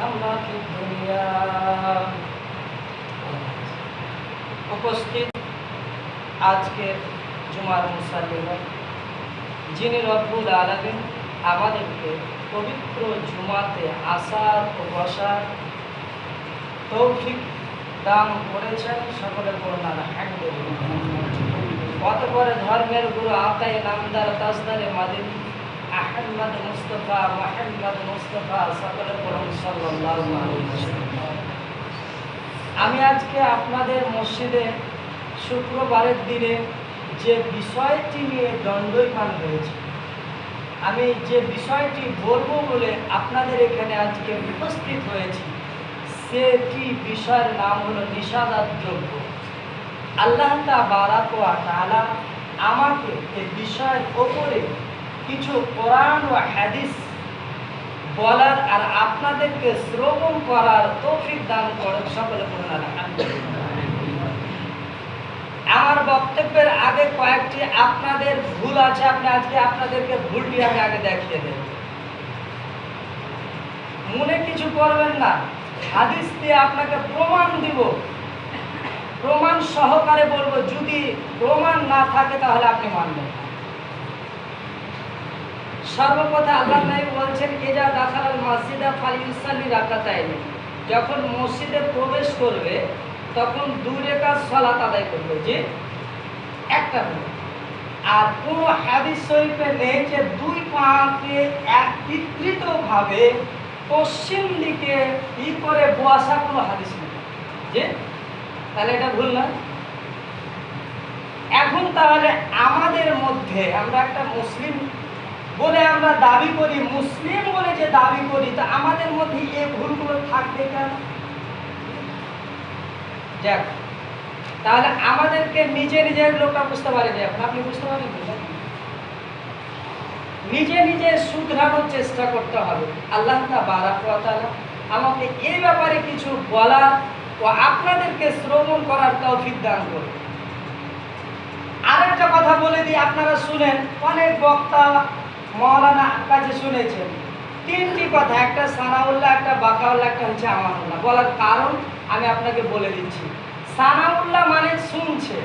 أقامنا في الدنيا উপস্থিত আজকের জুমার মুসাল্লিরা যিনি রব্বুল আলমিন আমাদেরকে পবিত্র জুমাতে আসার ও বসার তৌফিক দান করেছেন সকলের বলুন আলহামদুলিল্লাহ অতপরে ধর্মের গুরু আতাই নামদার তাজদারে মাদিনী আহমদ মুস্তফা, মোহাম্মদ মুস্তফা সকলের বলুন সাল্লাল্লাহু আমি আজকে আপনাদের মসজিদে শুক্রবারের দিনে যে বিষয়টি নিয়ে দণ্ডইমান হয়েছে, আমি যে বিষয়টি বলব বলে আপনাদের এখানে আজকে উপস্থিত হয়েছি, সেটি বিষয়ের নাম হলো নিষাদার আল্লাহ বারাকা তাআলা আমাকে এই বিষয়ের ওপরে কিছু কোরআন ও হাদিস বলার আর আপনাদেরকে শ্রবণ করার তৌফিক দান করেন সকলে আমার বক্তব্যের আগে কয়েকটি আপনাদের ভুল আছে, আপনি আজকে আপনাদেরকে ভুলটি আমি আগে দেখিয়ে দেব। মনে কিছু করবেন না, হাদিস দিয়ে আপনাকে প্রমাণ দিব। প্রমাণ সহকারে বলব, যদি প্রমাণ না থাকে তাহলে আপনি মানবেন না সর্বপ্রথম আল্লাহ নবী বলছেন এজা দাখালাল মসজিদা ফালিউসাল্লি রাকাতাইনি। যখন মসজিদে প্রবেশ করবে, তখন দুই রেখাত সালাত আদায় করবে। যে একটা আর কোনো হাদিস শরীফে নেই যে দুই পাকে একত্রিতভাবে পশ্চিম দিকে ই করে বসা কোনো হাদিস নেই। যে, তাহলে এটা ভুল না। এখন তাহলে আমাদের মধ্যে, আমরা একটা মুসলিম বলে আমরা দাবি করি, মুসলিম বলে যে দাবি করি, তা আমাদের মধ্যে এই ভুলগুলো থাকবে কেন? যাক তাহলে আমাদেরকে নিজে নিজের লোকটা বুঝতে পারেনি এখন আপনি বুঝতে পারেন নিজে নিজে শুধরানোর চেষ্টা করতে হবে। আল্লাহ বারাকালা আমাকে এই ব্যাপারে কিছু বলার ও আপনাদেরকে শ্রবণ করার তৌফিক দান করবে আরেকটা কথা বলে দিই, আপনারা শুনেন, অনেক বক্তা মৌলানা কাছে শুনেছেন। তিনটি কথা, একটা সানাউল্লাহ, একটা বাকাউল্লাহ, একটা হচ্ছে আমানুল্লাহ। বলার কারণ আমি আপনাকে বলে দিচ্ছি। সানাউল্লাহ মানে শুনছে,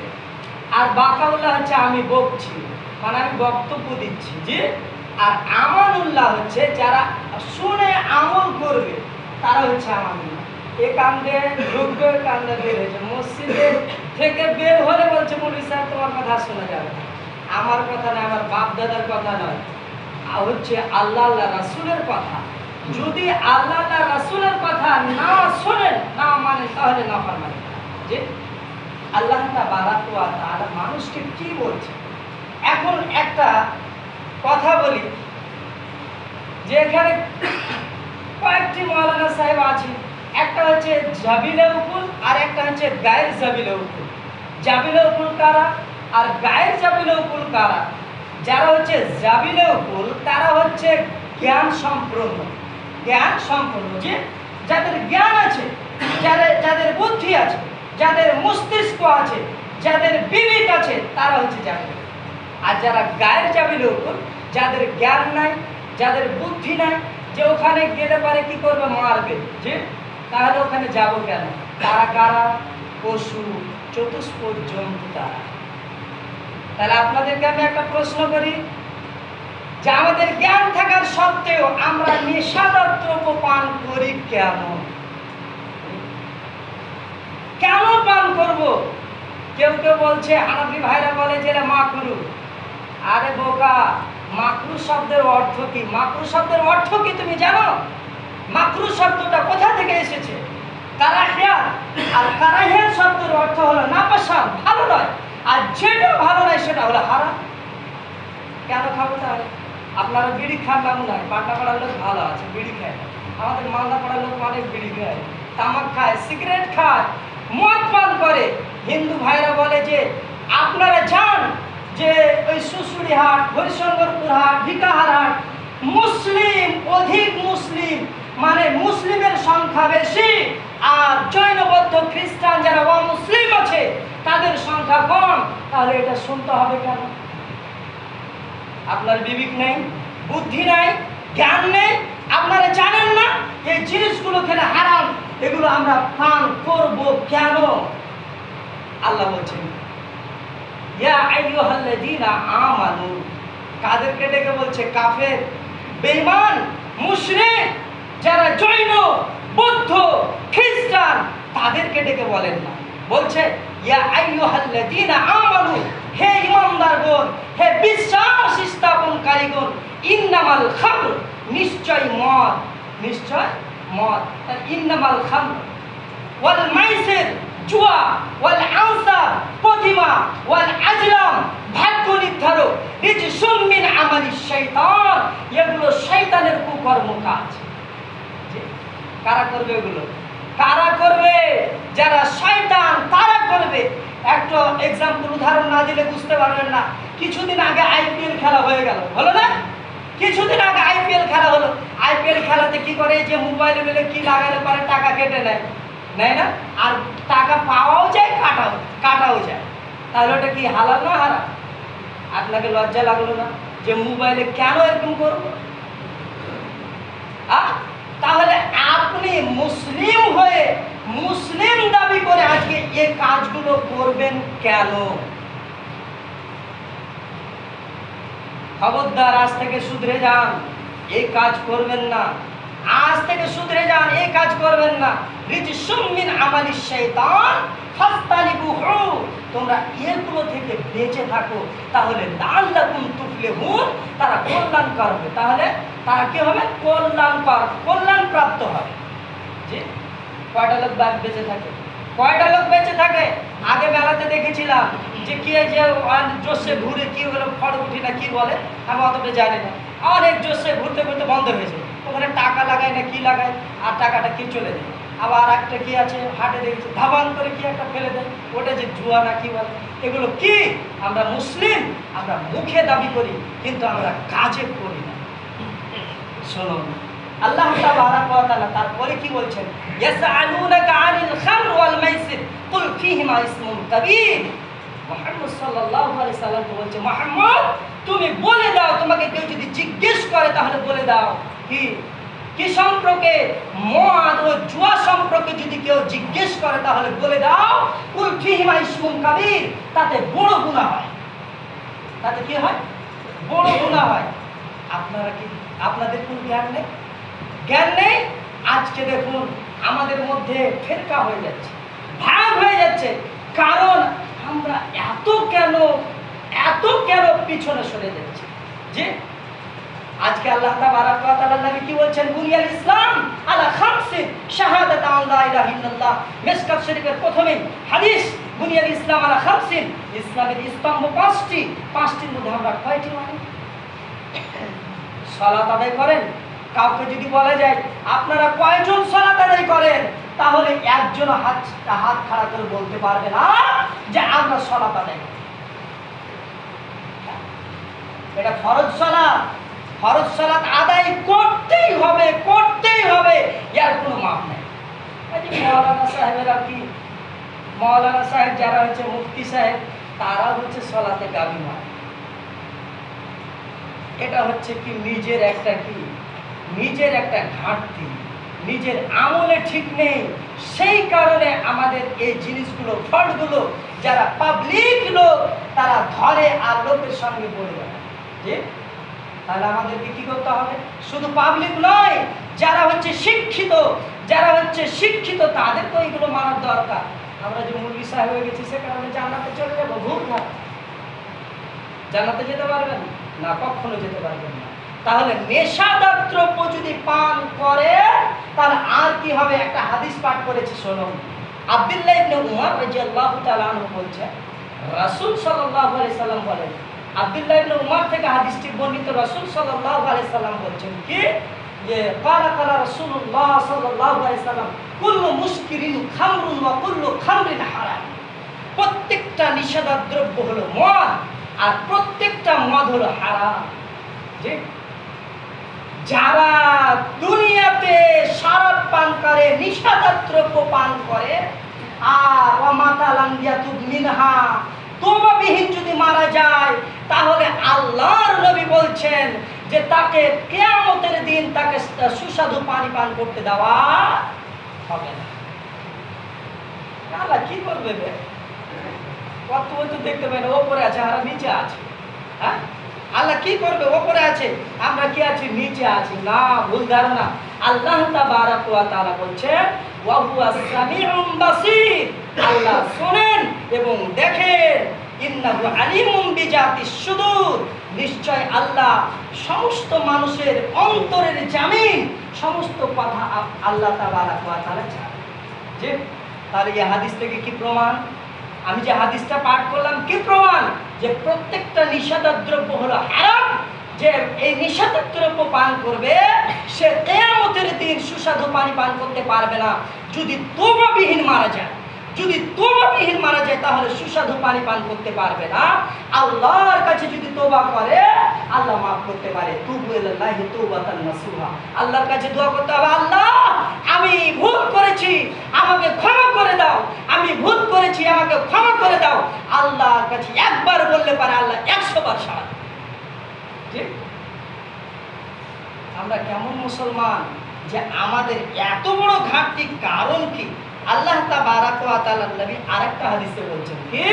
আর বাকাউল্লাহ হচ্ছে আমি বকছি মানে আমি বক্তব্য দিচ্ছি যে, আর আমানুল্লাহ হচ্ছে যারা শুনে আমল করবে, তারা হচ্ছে আমানুল্লাহ। এ কান্দে ঢুকবে কান্দে বের হয়েছে, মসজিদে থেকে বের হলে বলছে মৌলী সাহেব, তোমার কথা শোনা যাবে না। আমার কথা না আমার বাপ দাদার কথা নয়। হচ্ছে আল্লাহ রাসুলের কথা। যদি আল্লাহ রাসুলের কথা না শোনেন, না মানে তাহলে না পারবেন যে আল্লাহ তাহলে মানুষকে কি বলছে? এখন একটা কথা বলি। যে এখানে কয়েকটি মৌলানা সাহেব আছে একটা হচ্ছে জাবিলে উকুল, আর একটা হচ্ছে গায়ের জাবিলে উকুল। জাবিলে উকুল কারা? আর গায়ের জাবিলে উকুল কারা? যারা হচ্ছে জাবিলে উকুল তারা হচ্ছে জ্ঞান সম্পূর্ণ। জ্ঞান সম্পূর্ণ যে যাদের জ্ঞান আছে যাদের যাদের বুদ্ধি আছে, যাদের মস্তিষ্ক আছে, যাদের বিবেক আছে, তারা হচ্ছে জাবিলে আর যারা গায়ের জাবিলে যাদের জ্ঞান নাই, যাদের বুদ্ধি নাই, যে ওখানে গেলে পারে কি করবে? মারবে। যে তাহলে ওখানে যাব কেন? তারা কারা? পশু চতুষ্প জন্তু তারা। তাহলে আপনাদেরকে আমি একটা প্রশ্ন করি, যে আমাদের জ্ঞান থাকার সত্ত্বেও আমরা নেশাদার দ্রব্য পান করি কেন? কেন পান করব? কেউ কেউ বলছে, হানাফি ভাইরা বলে যে মাকরু। আরে বোকা, মাকরু শব্দের অর্থ কি? মাকরু শব্দের অর্থ কি তুমি জানো? মাকরু শব্দটা কোথা থেকে এসেছে? কারাহিয়া আর কারাহিয়া শব্দের অর্থ হলো না নাপাসান ভালো নয়। আর যেটা ভালো নয় সেটা হলো হারাম। কেন খাব তাহলে? আপনারা বিড়ি খান না মনে হয় পাটনা পাড়ার লোক ভালো আছে, বিড়ি খায়। আমাদের মালদা পাড়ার লোক অনেক বিড়ি খায়, তামাক খায়, সিগারেট খায়, মদ পান করে। হিন্দু ভাইরা বলে যে, আপনারা যান যে ওই সুসুড়ি হাট, হরিশঙ্করপুর হাট, ভিকাহার হাট, মুসলিম, অধিক মুসলিম মানে মুসলিমের সংখ্যা বেশি। আর জৈনবদ্ধ খ্রিস্টান যারা অমুসলিম আছে, তাদের সংখ্যা কম, তাহলে এটা শুনতে হবে কেন? আপনার বিবেক নেই, বুদ্ধি নাই, জ্ঞান নেই, আপনারা জানেন না এই জিনিসগুলো খেলে হারাম, এগুলো আমরা পান করব কেন? আল্লাহ বলছেন আমানু। কাদেরকে ডেকে বলছে, কাফের, বেঈমান, মুশরিক, যারা জৈন বৌদ্ধ, খ্রিস্টান, তাদেরকে ডেকে বলেন না। বলছে, ইয়া আইয়ুহাল্লাযীনা আমানু, হে ইমানদারগণ, হে বিশ্বাস স্থাপনকারীগণ, ইন্নামাল খামর, নিশ্চয় মদ নিশ্চয় মদ ইন্নামাল খামর, ওয়াল মাইসির, জুয়া, ওয়াল আনসার, প্রতিমা, ওয়াল আজলাম, ভাগ্য নির্ধারক রিজসুম মিন আমালি শয়তান এগুলো শয়তানের কুকর্ম কাজ কারা করবে ওগুলো? কারা করবে? যারা শয়তান, তারা করবে। একটা এক্সাম্পল উদাহরণ না দিলে বুঝতে পারবেন না। কিছুদিন আগে আইপিএল খেলা হয়ে গেল। হলো না? কিছুদিন আগে আইপিএল খেলা হলো। আইপিএল খেলাতে কি করে? যে মোবাইলে মিলে কি লাগালে পরে টাকা কেটে নেয়। নেয় না? আর টাকা পাওয়াও যায়, কাটাও কাটাও যায়। তাহলে ওটা কি হালাল না হারা আপনাকে লজ্জা লাগল না যে মোবাইলে কেন এরকম করব? আহ? তাহলে আপনি মুসলিম হয়ে মুসলিম দাবি করে আজকে এ কাজগুলো করবেন কেন? খবরদার, আজ থেকে শুধরে যান এই কাজ করবেন না। আজ থেকে শুধরে যান এই কাজ করবেন না। রিজ মিন আমালি ফাস্তানিবুহু তোমরা এগুলো থেকে বেঁচে থাকো। তাহলে লাল্লাকুম তুফলিহুন, তারা কল্যাণকর হবে। তাহলে তারা কি হবে? কল্যাণকর কল্যাণ প্রাপ্ত হবে। জি, কয়টা লোক বেঁচে থাকে? কয়টা লোক বেঁচে থাকে? আগে মেলাতে দেখেছিলাম যে কি যে জোশে ঘুরে কি হলো ফড়গুটি না কি বলে, আমি অতটা জানি না। অনেক জোশে ঘুরতে ঘুরতে বন্ধ হয়েছে ওখানে টাকা লাগায় না কি লাগায়? আর টাকাটা কি চলে যায় আবার একটা কি আছে? হাটে দেখেছি, ধাবান করে কি একটা ফেলে দেয়? ওটা যে জুয়া না কি বলে? এগুলো কি? আমরা মুসলিম, আমরা মুখে দাবি করি, কিন্তু আমরা কাজে করি না। শোনো, আল্লাহ তাআলা তারপরে কি বলছেন? ইয়াসআলুনাকা আনিল খামর ওয়াল মাইসির, কুল ফীহিমা ইসমুন কাবীর। মুহাম্মদ সাল্লাল্লাহু আলাইহি সাল্লাম বলছে, মুহাম্মদ, তুমি বলে দাও, তোমাকে কেউ যদি জিজ্ঞেস করে তাহলে বলে দাও। কি? কি সম্পর্কে, মদ ও জুয়া সম্পর্কে যদি কেউ জিজ্ঞেস করে, তাহলে বলে দাও কুল ফীহিমা ইসমুন কাবীর, তাতে বড় গুনাহ হয়। তাতে কি হয়? বড় গুনাহ হয়। আপনারা কি, আপনাদের কোন জ্ঞান নেই? জ্ঞান নেই? আজকে দেখুন, আমাদের মধ্যে ফেরকা হয়ে যাচ্ছে, ভাগ হয়ে যাচ্ছে। কারণ আমরা এত কেন এত কেন পিছনে সরে যাচ্ছি? যে আজকে আল্লাহ তাবারাক ওয়া নবী কি বলছেন? বুনিয়াল ইসলাম আলা খামসে শাহাদাত আল্লাহ ইলাহা ইল্লাল্লাহ। মিসকাত শরীফের প্রথমে হাদিস বুনিয়াল ইসলাম আলা খামসিন ইসলামের স্তম্ভ পাঁচটি, পাঁচটির মধ্যে আমরা কয়টি মানি? সালাত আদায় করেন? কাউকে যদি বলা যায়, আপনারা কয়জন সালাত আদায় করেন? তাহলে একজন হাত হাত খাড়া করে বলতে পারবে না যে, আমরা সালাত আদায় এটা ফরজ সালাত। ফরজ সালাত আদায় করতেই হবে করতেই হবে এর কোনো মাপ নেই। মৌলানা সাহেবেরা কি? মৌলানা সাহেব যারা হচ্ছে মুফতি সাহেব তারা হচ্ছে সলাতে গাবি মারে। এটা হচ্ছে কি নিজের একটা কি? নিজের একটা ঘাটতি। নিজের আমলে ঠিক নেই। সেই কারণে আমাদের এই জিনিসগুলো, ফলগুলো, যারা পাবলিক লোক, তারা ধরে আর লোকের সঙ্গে বলে বেড়ায়। যে তাহলে আমাদেরকে কি করতে হবে? শুধু পাবলিক নয়, যারা হচ্ছে শিক্ষিত, যারা হচ্ছে শিক্ষিত, তাদের তো এগুলো মানার দরকার। আমরা যে মুরগি সাহেব হয়ে গেছি, সে কারণে জান্নাতে চলে যাব ভুল না। জান্নাতে যেতে পারবেন না? কখনো যেতে পারবেন না। তাহলে নেশাদার দ্রব্য যদি পান করে, তাহলে আর কি হবে? একটা হাদিস পাঠ করেছে, শোনো। আব্দুল্লাহ ইবনে উমর রাদিয়াল্লাহু তাআলা বলছে, রাসূল সাল্লাল্লাহু আলাইহি সাল্লাম বলেন আব্দুল্লাহ ইবনে উমর থেকে হাদিসটি বর্ণিত রাসূল সাল্লাল্লাহু আলাইহি সাল্লাম বলছেন কি? যে, কালা কালা রাসূলুল্লাহ সাল্লাল্লাহু আলাইহি সাল্লাম, কুল্লু মুশকিরিন খামরুন ওয়া কুল্লু খামরিন হারাম। প্রত্যেকটা নিষেধার দ্রব্য হলো মদ, আর প্রত্যেকটা মদ হলো হারাম। যে, যারা দুনিয়াতে সারাপ পান করে নিষেধার দ্রব্য পান করে আর অমাতালাঙ্গিয়াতু মিনহা তোবাবিহীন যদি মারা যায়, তাহলে আল্লাহর নবী বলছেন যে তাকে কেয়ামতের দিন তাকে সুস্বাদু পানি পান করতে দেওয়া হবে না। কি করবে? কত তো দেখতে পাই না, ওপরে আছে, আর নিচে আছে। হ্যাঁ? আল্লাহ কি করবে? ওপরে আছে, আমরা কি আছি? নিচে আছি। না, ভুল ধারণা। আল্লাহ তাবারাক ওয়া তাআলা বলছেন, ওয়া হুয়া সামিউম আল্লাহ শোনেন এবং দেখেন, ইন্নাহু আলিমুম বিজাতি সুদূর। নিশ্চয় আল্লাহ সমস্ত মানুষের অন্তরের জামিন, সমস্ত কথা আল্লাহ তাবারাক ওয়া তাআলা জানেন। যে তাহলে এই হাদিস থেকে কি প্রমাণ? আমি যে হাদিসটা পাঠ করলাম, কি প্রমাণ? যে প্রত্যেকটা নিষেধার দ্রব্য হলো হারাম। যে এই নিষেধার দ্রব্য পান করবে, সে কেয়ামতের দিন সুস্বাদু পানি পান করতে পারবে না। যদি তোবাবিহীন মারা যায় যদি তোবাবিহীন মারা যায়, তাহলে সুস্বাদু পানি পান করতে পারবে না। আল্লাহর কাছে যদি তোবা করে, আল্লাহ মাফ করতে পারে। তুবু ইলাল্লাহি তাওবাতান নাসুহা। আল্লাহর কাছে দোয়া করতে হবে, আল্লাহ, আমি ভুল করেছি, আমাকে ক্ষমা করে দাও। আমি ভুল করেছি, আমাকে ক্ষমা করে দাও। আল্লাহর কাছে একবার বললে পারে, আল্লাহ একশো বার দেবে। ঠিক আমরা কেমন মুসলমান যে আমাদের এত বড় ঘাটতি কারণ কি? আল্লাহ তাবারাক ওয়া তাআলা নবী আরেকটা হাদিসে বলছেন কি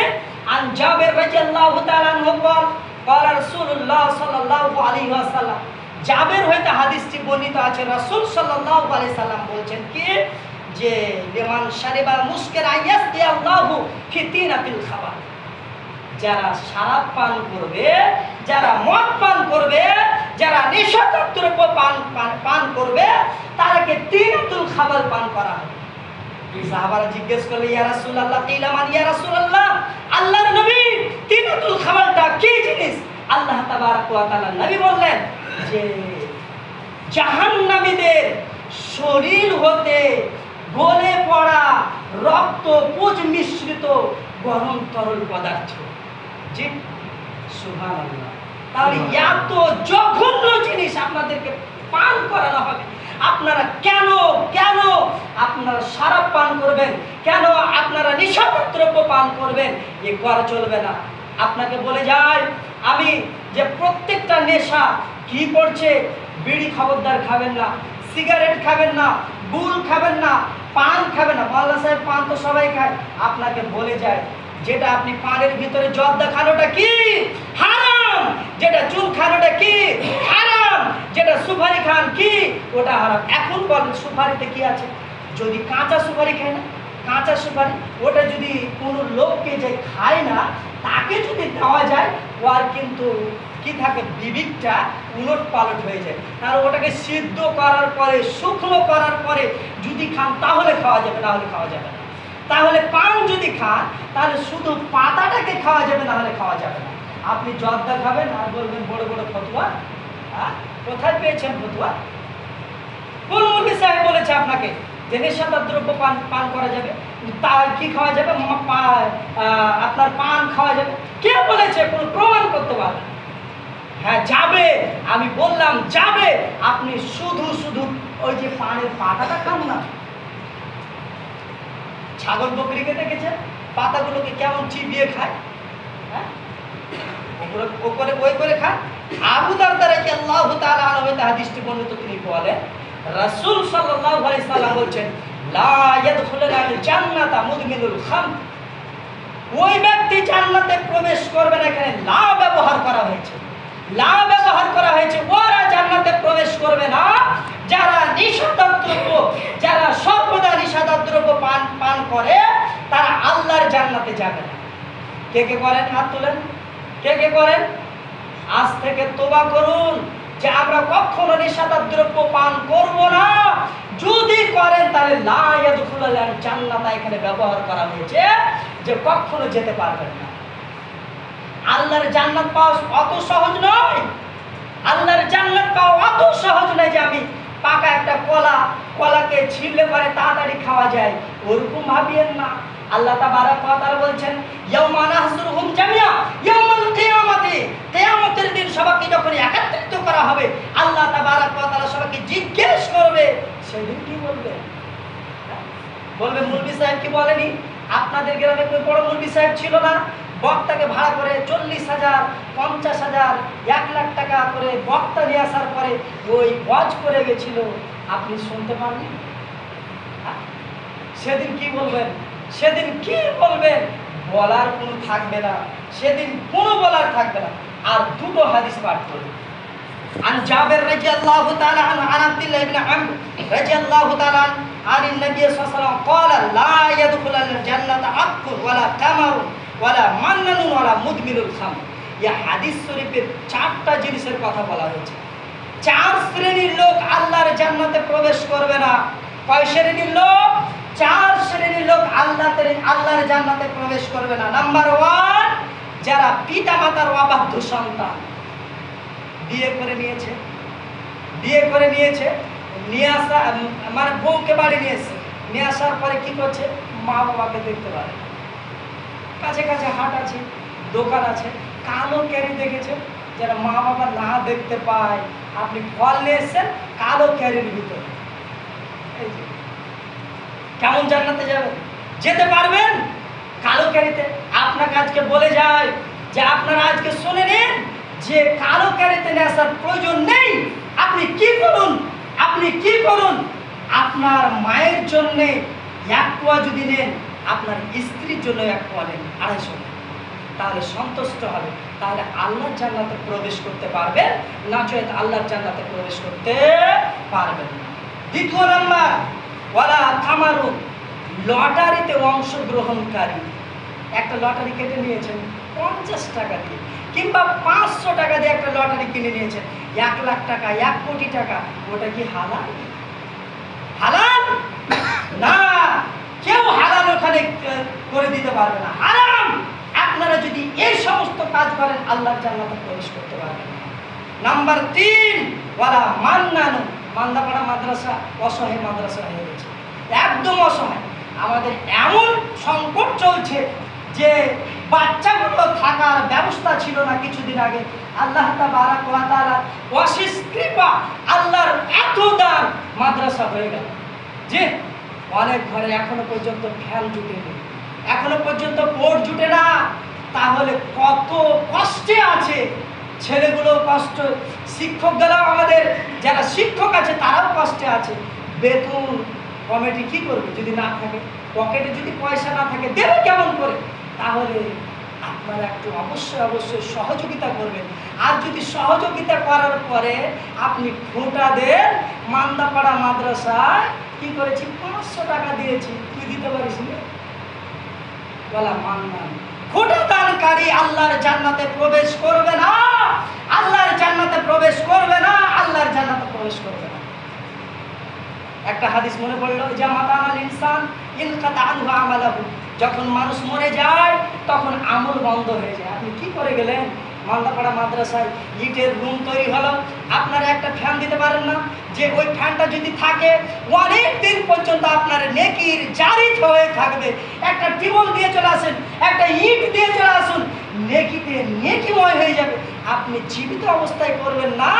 আন জাবের রাদিয়াল্লাহু তাআলা আনহু قال قال رسول الله صلى الله عليه وسلم জাবের হইতে হাদিসটি বর্ণিত আছে রাসূল সাল্লাল্লাহু আলাইহি সাল্লাম বলছেন কি যে লিমান শারিবা মুস্কির আইয়াসদি আল্লাহু ফি তিনাতিল খাবার যারা শারাব পান করবে যারা মদ পান করবে যারা নেশাদ্রব্য পান পান- পান করবে তারাকে তিনাতুল খাবার পান করা হবে সাহাবারা জিজ্ঞেস করলে ইয়া ইয়া রাসূলুল্লাহ আল্লাহর নবী তিনাতুল খাবারটা কি জিনিস? আল্লাহ তাবারক ওয়া তাআলা নবী বললেন যে জাহান্নামীদের শরীর হতে গলে পড়া রক্ত পুজ মিশ্রিত গরম তরল পদার্থ। জি সুবহানাল্লাহ। তাহলে এত জঘন্য জিনিস আপনাদেরকে পান করানো হবে আপনারা কেন কেন আপনারা সারাপ পান করবেন। কেন আপনারা দ্রব্য পান করবেন? এ করা চলবে না। আপনাকে বলে যায় আমি যে প্রত্যেকটা নেশা কি করছে, বিড়ি খবরদার খাবেন না, সিগারেট খাবেন না গুল খাবেন না, পান খাবেন না। মাল্লা সাহেব পান তো সবাই খায়। আপনাকে বলে যায় যেটা আপনি পানের ভিতরে জল দেখানোটা কি? হারাম! যেটা চুল খানোটা কি? হারাম! যেটা সুপারি খান কি? ওটা হারাম। এখন বলেন, সুপারিতে কি আছে? যদি কাঁচা সুপারি খায় না, কাঁচা সুপারি, ওটা যদি কোনো লোককে যে খায় না, তাকে যদি দেওয়া যায়, ও আর কিন্তু কি থাকে বিবিকটা উলট পালট হয়ে যায়। আর ওটাকে সিদ্ধ করার পরে, শুকনো করার পরে যদি খান, তাহলে খাওয়া যাবে না হলে খাওয়া যাবে না। তাহলে পান যদি খান, তাহলে শুধু পাতাটাকে খাওয়া যাবে না হলে খাওয়া যাবে না। আপনি জর্দা খাবেন আর বলবেন, বড় বড় ফতুয়া। হ্যাঁ? কোথায় পেয়েছেন ফতুয়া? কোন মুরগি সাহেব বলেছে আপনাকে? যে নেশাদার দ্রব্য পান পান করা যাবে। তা কি খাওয়া যাবে? আপনার পান খাওয়া যাবে। কে বলেছে, কোনো প্রমাণ করতে পারবে। হ্যাঁ যাবে। আমি বললাম, যাবে। আপনি শুধু শুধু ওই যে পানের পাতাটা খান না। ছাগল বকরিকে দেখেছেন? পাতাগুলোকে কেমন চিবিয়ে খায়? হ্যাঁ? ও করে ওই করে খায়। আবু দারদারে কি আল্লাহ তাআলা আনহু হইতে হাদিসটি বর্ণিত তিনি বলেন রাসূল সাল্লাল্লাহু আলাইহি সাল্লাম বলছেন, লা ইয়াদখুলুল জান্নাতা মুদমিনুল খাম ওই ব্যক্তি জান্নাতে প্রবেশ করবে না, এখানে লা ব্যবহার করা হয়েছে। লা ব্যবহার করা হয়েছে, ওরা জান্নাতে প্রবেশ করবে না। যারা নিষেধার দ্রব্য যারা সর্বদা নিষেধার দ্রব্য পান পান করে, তারা আল্লাহর জান্নাতে যাবে না। কে কে করেন? হাত তুলেন। কে কে করেন? আজ থেকে তোবা করুন। যে আমরা কখনো নেশাদার দ্রব্য পান করব না। যদি করেন, তাহলে লা ইয়াদখুলুল জান্নাতা এখানে ব্যবহার করা হয়েছে যে কখনো যেতে পারবেন না। আল্লাহর জান্নাত পাওয়া অত সহজ নয়। আল্লাহর জান্নাত পাওয়া অত সহজ নয় যে আমি পাকা একটা কলা, কলাকে ছিঁড়লে পরে তাড়াতাড়ি খাওয়া যায়। ওরকম ভাবিয়েন না। আল্লাহ তাবারাক ওয়া তাআলা বলছেন, ইয়াউমা নাহসুরুহুম জামিয়া ইয়াউমাল কিয়ামাতি। কিয়ামতের দিন সবাইকে যখন একত্রিত করা হবে, আল্লাহ তাবারাক ওয়া তাআলা সবাইকে জিজ্ঞেস করবে। সেদিন কি বলবে? বলবে মুলবি সাহেব কি বলেনি? আপনাদের গ্রামে কোনো বড় মুলবি সাহেব ছিল না? বক্তাকে ভাড়া করে চল্লিশ হাজার পঞ্চাশ হাজার এক লাখ টাকা করে বক্তা নিয়ে আসার পরে ওই ওয়াজ করে গেছিল আপনি শুনতে পাননি হ্যাঁ? সেদিন কি বলবেন সেদিন কি বলবেন বলার কোনো থাকবে না সেদিন কোনো বলার থাকবে না আর দুটো হাদিস পাঠ করবে عن جابر رضي الله تعالى عنه عن عبد الله بن عمرو رضي الله تعالى عنه عن النبي صلى الله عليه وسلم قال لا يدخل الجنة عق ولا قمر ওয়ালা মান্নানুন ওয়ালা মুদমিনুল খাম ইয়া হাদিস শরীফের চারটা জিনিসের কথা বলা হয়েছে। চার শ্রেণির লোক আল্লাহর জান্নাতে প্রবেশ করবে না। কয় শ্রেণির লোক? চার শ্রেণির লোক আল্লাহ আল্লাহর জান্নাতে প্রবেশ করবে না। নাম্বার ওয়ান, যারা পিতা মাতার অবাধ্য সন্তান। বিয়ে করে নিয়েছে। বিয়ে করে নিয়েছে। নিয়ে আসা মানে বউকে বাড়ি নিয়েছে নিয়ে আসার পরে কি করছে? মা বাবাকে দেখতে পারে। কাছে কাছে হাট আছে, দোকান আছে, কালো ক্যারি দেখেছে যারা মা বাবা না দেখতে পায়। আপনি ফল নিয়ে এসছেন, কালো ক্যারির ভিতরে। কেমন জান্নাতে যাবেন যেতে পারবেন কালো ক্যারিতে। আপনাকে আজকে বলে যায় যে আপনারা আজকে শুনে নিন যে কালো ক্যারিতে নিয়ে আসার প্রয়োজন নেই। আপনি কি করুন? আপনি কি করুন? আপনার মায়ের জন্যে এক পোয়া যদি নেন আপনার স্ত্রীর জন্য এক পোয়া নেন আড়াইশো তাহলে সন্তুষ্ট হবে। তাহলে আল্লাহর জান্নাতে প্রবেশ করতে পারবেন না চয়েত আল্লাহর জান্নাতে প্রবেশ করতে পারবেন দ্বিতীয় নাম্বার, ওয়ালা কামারু লটারিতে অংশগ্রহণকারী। একটা লটারি কেটে নিয়েছেন, পঞ্চাশ টাকা দিয়ে। কিংবা পাঁচশো টাকা দিয়ে একটা লটারি কিনে নিয়েছেন, এক লাখ টাকা, এক কোটি টাকা। ওটা কি হালাল? হালাল? না। আহ, করে দিতে পারবে না। হারাম আপনারা যদি এই সমস্ত কাজ করেন আল্লাহর জান্নাতে প্রবেশ করতে পারবেন নাম্বার তিন ওয়ালা মান্নানো। মান্দাপাড়া মাদ্রাসা অসহায় মাদ্রাসা হয়ে গেছে। একদম অসহায়। আমাদের এমন সংকট চলছে যে বাচ্চাগুলো থাকার ব্যবস্থা ছিল না কিছুদিন আগে। আল্লাহ কৃপা আল্লাহর এত দান মাদ্রাসা হয়ে গেল। যে অনেক ঘরে এখনও পর্যন্ত ফ্যান জুটেনি এখনও পর্যন্ত বোর্ড জুটে না। তাহলে কত কষ্টে আছে। ছেলেগুলো কষ্ট শিক্ষকগুলো আমাদের, যারা শিক্ষক আছে, তারাও কষ্টে আছে। বেতন কমিটি কি করবে যদি না থাকে? পকেটে যদি পয়সা না থাকে, দেবে কেমন করে? তাহলে আপনারা একটু অবশ্যই অবশ্যই সহযোগিতা করবেন। আর যদি সহযোগিতা করার পরে আপনি খোঁটা দেন, মান্দাপাড়া মাদ্রাসায় কি করেছি? পাঁচশো টাকা দিয়েছি। তুই দিতে পারিস আল্লাহর জান্নাতে প্রবেশ করবে না। আল্লাহর জান্নাতে প্রবেশ করবে না। আল্লাহর জান্নাতে প্রবেশ করবে না। একটা হাদিস মনে পড়ল যে মাতানাল ইনসান যখন মানুষ মরে যায়, তখন আমল বন্ধ হয়ে যায়। আপনি কি করে গেলেন? মালদাপাড়া মাদ্রাসায় ইটের রুম তৈরি হলো। আপনারা একটা ফ্যান দিতে পারেন না। যে ওই ফ্যানটা যদি থাকে, অনেক দিন পর্যন্ত আপনার নেকির জারিত হয়ে থাকবে। একটা টিবল দিয়ে চলে আসেন, একটা ইট দিয়ে চলে আসুন, নেকিতে নেকিময় হয়ে যাবে। আপনি জীবিত অবস্থায় করবেন না।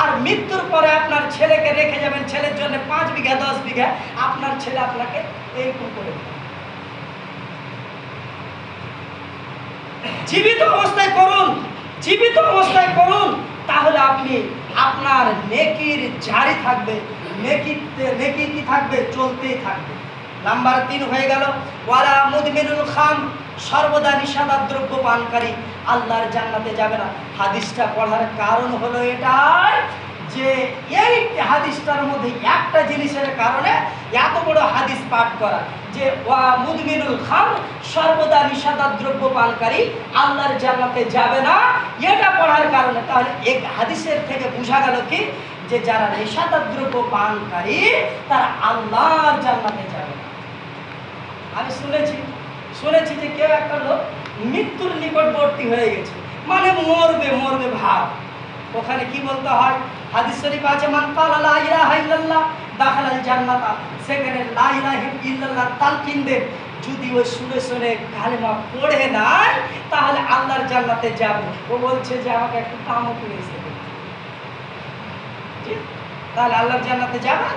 আর মৃত্যুর পরে আপনার ছেলেকে রেখে যাবেন। ছেলের জন্য পাঁচ বিঘা, দশ বিঘা। আপনার ছেলে আপনাকে এইরকম করে জীবিত অবস্থায় করুন জীবিত অবস্থায় করুন তাহলে আপনি আপনার নেকির জারি থাকবে, নেকিতে নেকি কি থাকবে? চলতেই থাকবে। নাম্বার তিন হয়ে গেল, ওয়ালা মুদমিনুল খাম সর্বদা নিষাদা দ্রব্য পানকারী, আল্লাহর জান্নাতে যাবে না। হাদিসটা পড়ার কারণ হলো এটাই যে এই হাদিসটার মধ্যে একটা জিনিসের কারণে এত বড় হাদিস পাঠ করা, যে মুদমিনুল খান সর্বদা নিষাদার দ্রব্য পানকারী আল্লাহর জান্নাতে যাবে না। এটা পড়ার কারণে তাহলে এক হাদিসের থেকে বোঝা গেল কি? যে যারা নেশাদার দ্রব্য পানকারী তারা আল্লাহর জান্নাতে যাবে না। আমি শুনেছি শুনেছি যে কেউ একটা লোক মৃত্যুর নিকটবর্তী হয়ে গেছে। মানে মরবে মরবে ভাব। ওখানে কি বলতে হয়? হাদিস শরীফ আছে, মান কালা লা ইলাহা ইল্লাল্লাহ, দাখালাল জান্নাতা। সেখানে লা ইলাহা ইল্লাল্লাহ তালকিন দেন। যদি ওই শুনে শুনে কালেমা পড়ে নাই, তাহলে আল্লাহর জান্নাতে যাবে। ও বলছে যে, আমাকে একটু কামও করে এসে। তাহলে আল্লাহর জান্নাতে যাবে?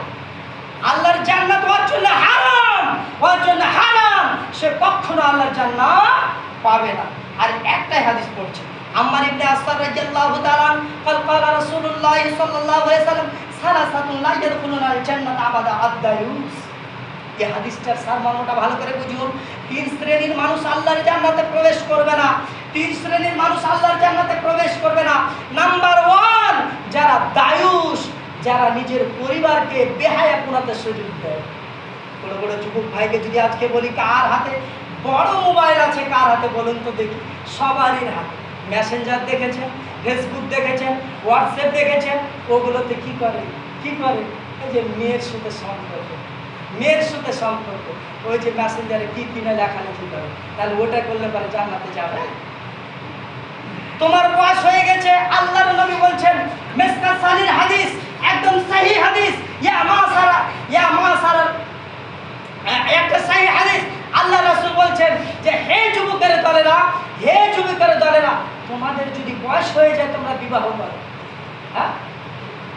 আল্লাহর জান্নাত ওর জন্য হারাম ওর জন্য হারাম। সে কখনো আল্লাহর জান্নাত পাবে না। আর একটাই হাদিস পড়ছে আম্মার ইবনে আসফার রাদিয়াল্লাহু তাআলা قال قال رسول الله صلى الله عليه وسلم ثلاثه لا يدخلون الجنه ابدا الدايوس এই হাদিসটার সারমর্মটা ভালো করে বুঝুন তিন শ্রেণীর মানুষ আল্লাহর জান্নাতে প্রবেশ করবে না তিন শ্রেণীর মানুষ আল্লাহর জান্নাতে প্রবেশ করবে না নাম্বার ওয়ান যারা দায়ুস যারা নিজের পরিবারকে বেহায়াপুনাতে সুযোগ দেয় বড় বড় যুবক ভাইকে যদি আজকে বলি কার হাতে বড় মোবাইল আছে কার হাতে বলুন তো দেখি সবারই হাতে মেসেঞ্জার দেখেছেন ফেসবুক দেখেছেন হোয়াটসঅ্যাপ দেখেছেন, ওগুলোতে কি করে? কি করে? এই যে মেয়ের সাথে সম্পর্ক, মেয়ের সাথে সম্পর্ক। ওই যে মেসেঞ্জারে কি কিনে লেখালেখি করে? তাহলে ওটা করলে পরে জান্নাতে যাবে তোমার বয়স হয়ে গেছে, আল্লাহর নবী বলছেন মেসকা সালির হাদিস, একদম সহি হাদিস। ইয়া মা সারা ইয়া মা সারা একটা সহি হাদিস। আল্লাহ রাসূল বলছেন যে, হে যুবকের দলেরা, হে যুবকের দলেরা তোমাদের যদি বয়স হয়ে যায়, তোমরা বিবাহ করো। হ্যাঁ?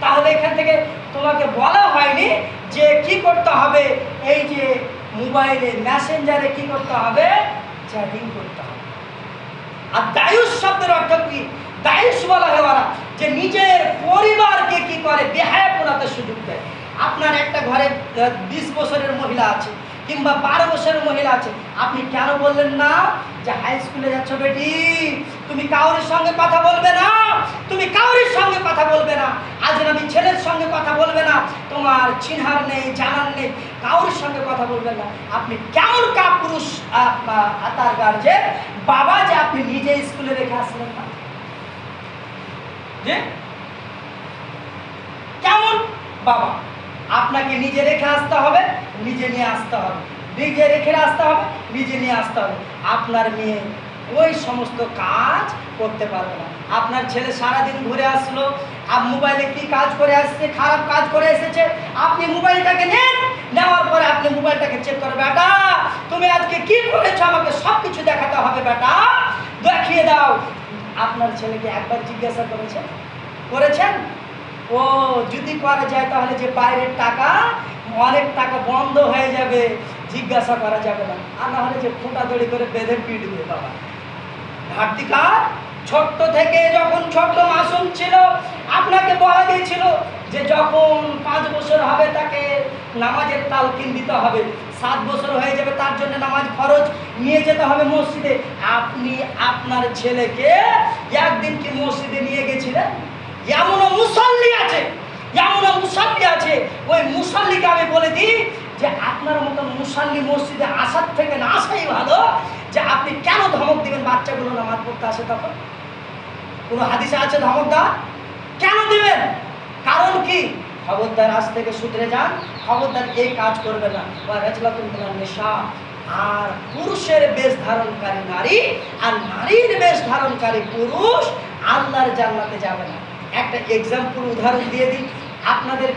তাহলে এখান থেকে তোমাকে বলা হয়নি যে কি করতে হবে, এই যে মোবাইলে মেসেঞ্জারে কি করতে হবে, চ্যাটিং করতে হবে। আর দায়ুষ শব্দের অর্থ কি? দায়ুষ বলা হয় ওরা যে নিজের পরিবারকে কি করে বেহায় পোড়াতে সুযোগ দেয়। আপনার একটা ঘরে বিশ বছরের মহিলা আছে কিংবা বারো বছরের মহিলা আছে, আপনি কেন বললেন না যে হাই স্কুলে যাচ্ছ বেটি? তুমি কাউরির সঙ্গে কথা বলবে না, তুমি কাউরির সঙ্গে কথা বলবে না। আজ আমি ছেলের সঙ্গে কথা বলবে না, তোমার চিনহার নেই, জানার নেই কাউরির সঙ্গে কথা বলবেন না। আপনি কেমন কা পুরুষ তার গার্জেন বাবা যে আপনি নিজে স্কুলে রেখে আসলেন না। যে কেমন বাবা? আপনাকে নিজে রেখে আসতে হবে, নিজে নিয়ে আসতে হবে। নিজে রেখে আসতে হবে, নিজে নিয়ে আসতে হবে। আপনার মেয়ে ওই সমস্ত কাজ করতে পারবে না। আপনার ছেলে সারাদিন ঘুরে আসলো আর মোবাইলে কি কাজ করে আসছে, খারাপ কাজ করে এসেছে, আপনি মোবাইলটাকে নেন, নেওয়ার পরে আপনি মোবাইলটাকে চেক করে বেটা, তুমি আজকে কি করেছ? আমাকে সব কিছু দেখাতে হবে, বেটা। দেখিয়ে দাও। আপনার ছেলেকে একবার জিজ্ঞাসা করেছেন? করেছেন? ও, যদি করা যায় তাহলে যে বাইরের টাকা, অনেক টাকা বন্ধ হয়ে যাবে, জিজ্ঞাসা করা যাবে না। আর না হলে যে ফোটা দড়ি করে বেঁধে পিটবে বাবা। ঘাটতি কার? ছোট্ট থেকে যখন ছোট্ট মাসুম ছিল, আপনাকে বলা গিয়েছিল যে যখন পাঁচ বছর হবে তাকে নামাজের তালকিন দিতে হবে। সাত বছর হয়ে যাবে, তার জন্য নামাজ খরচ নিয়ে যেতে হবে মসজিদে। আপনি আপনার ছেলেকে একদিন কি মসজিদে নিয়ে গেছিলেন? এমনও মুসল্লি আছে এমনও মুসল্লি আছে। ওই মুসল্লিকে আমি বলে দিই যে আপনার মতন মুসল্লি মসজিদে আসার থেকে না আসাই ভালো, যে আপনি কেন ধমক দিবেন বাচ্চাগুলো নামাজ পড়তে আসে তখন? কোনো হাদিসে আছে ধমক দেওয়া কেন দিবেন? কারণ কি? খবরদার আজ থেকে শুধরে যান, খবরদার এই কাজ করবে না। বা মিনান নেশা আর পুরুষের বেশ ধারণকারী নারী, আর নারীর বেশ ধারণকারী পুরুষ আল্লাহর জান্নাতে যাবে না। একটা এক্সাম্পল উদাহরণ দিয়ে দিই। আপনাদের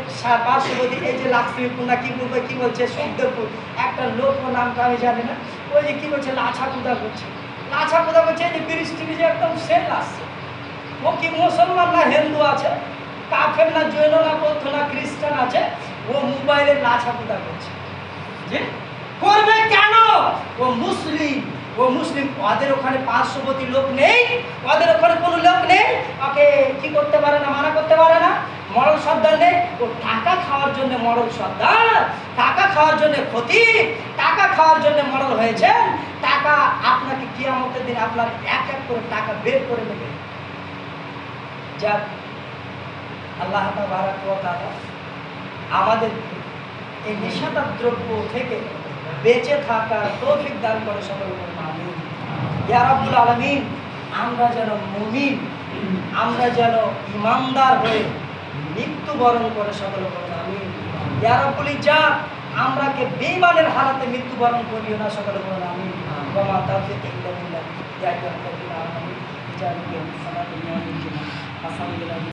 পার্শ্ববর্তী এই যে লাক্ষ্মীপুর না কি বলবে, কি বলছে? শব্দপুর একটা লোক নামটা আমি জানি না। ওই যে কি বলছে? লাছা কুদা করছে লাছা কুদা করছে এই যে টিভি যে একদম সেল আসছে। ও কি মুসলমান না হিন্দু আছে? কাফের না জৈন না বৌদ্ধ না খ্রিস্টান আছে? ও মোবাইলে লাছা কুদা করছে যে, করবে কেন? ও মুসলিম। ও মুসলিম, ওদের ওখানে পার্শ্ববর্তী লোক নেই, ওদের ওখানে কোনো লোক নেই, ওকে কি করতে পারে না, মানা করতে পারে না মরল সর্দার নেই। ও টাকা খাওয়ার জন্য মরল সর্দার টাকা খাওয়ার জন্য ক্ষতি, টাকা খাওয়ার জন্য মরল হয়েছেন টাকা আপনাকে কিয়ামতের দিন আপনার এক এক করে টাকা বের করে নেবে যাক, আল্লাহ আমাদের এই নেশাদার দ্রব্য থেকে বেঁচে থাকার তৌফিক দান করে সকল আমিন। ইয়া রাব্বুল আলামিন, আমরা যেন মুমিন, আমরা যেন ইমানদার হয়ে মৃত্যুবরণ করে সকল আমিন। ইয়া রাব্বুল যা আমরাকে বেঈমানের হালাতে মৃত্যুবরণ করিও না সকল আমিন। ওয়া মা ইল্লা বিল্লাহ, ইয়া রাব্বুল আলামিন